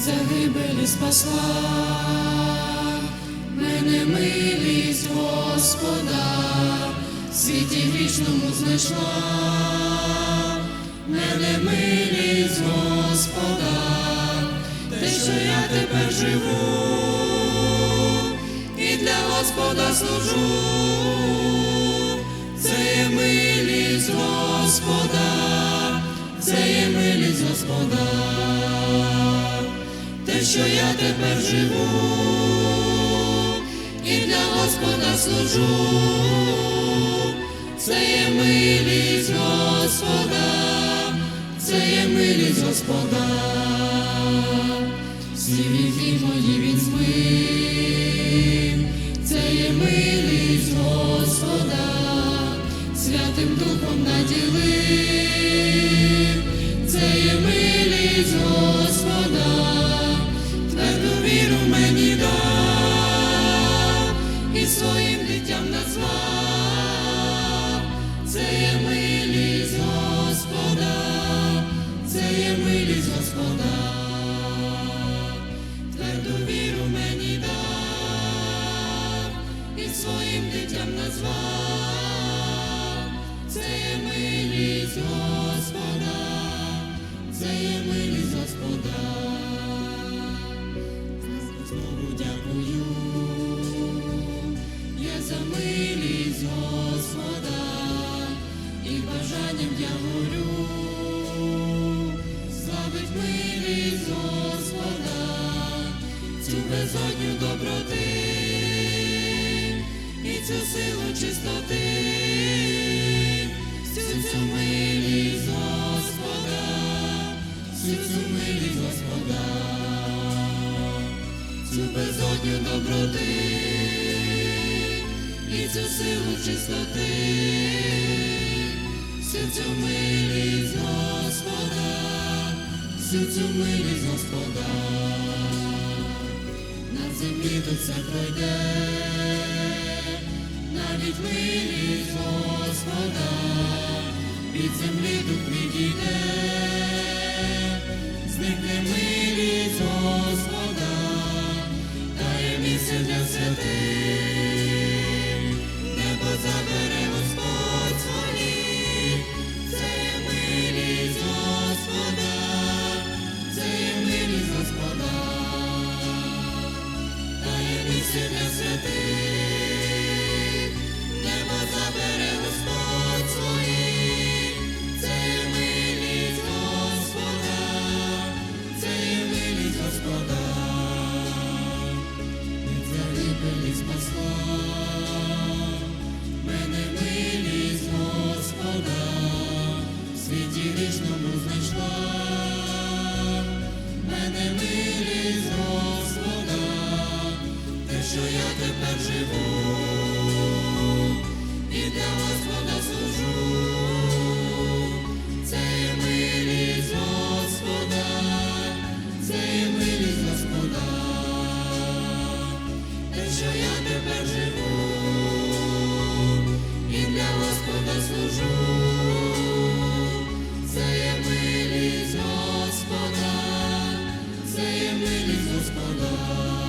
загибелі спасла, мене милість Господа, в світі вічному знайшла, мене милість Господа, те, що я тепер живу, і для Господа служу, це є милість Господа, це є милість Господа, що я тепер живу, і для Господа служу, це є милість Господа, це є милість Господа, всі віки мої він змив, це є милість Господа, Святим Духом наділив, бажанням я горю, славить милість Господа, цю безодню доброти і цю силу чистоти, всю цю милість Господа, всю цю милість Господа цю безодню доброти і цю силу чистоти, всю цю милість Господа, всю цю милість Господа, на землі тут все пройде, навіть милість Господа, від землі тут відійде, se decidir. is my love.